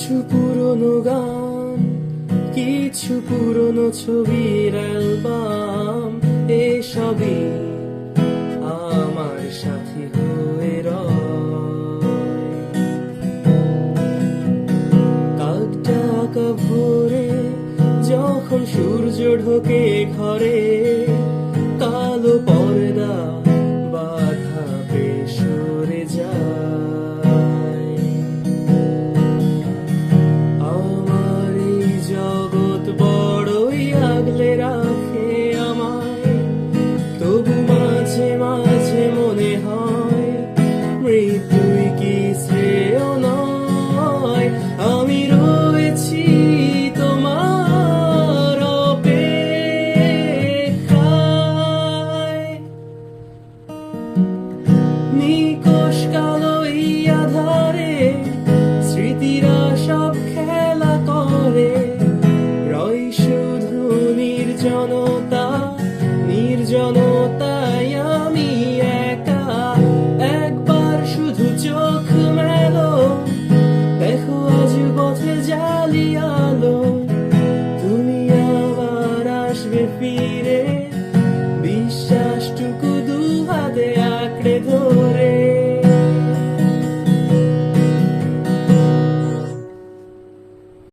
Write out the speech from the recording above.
কিছু পুরনো গান, কিছু পুরনো ছবির অ্যালবাম, এসবই আমার সাথী হয়ে কাকটা আঁকা ভোরে যখন সূর্য ঢোকে ঘরে নির্জনতা নির্জনতায় আমি একা। একবার শুধু চোখ মেলো, দেখো আজ পথে জালি আলো। তুমি আবার আসবে ফিরে, বিশ্বাসটুকু দু হাতে আঁকড়ে ধরে।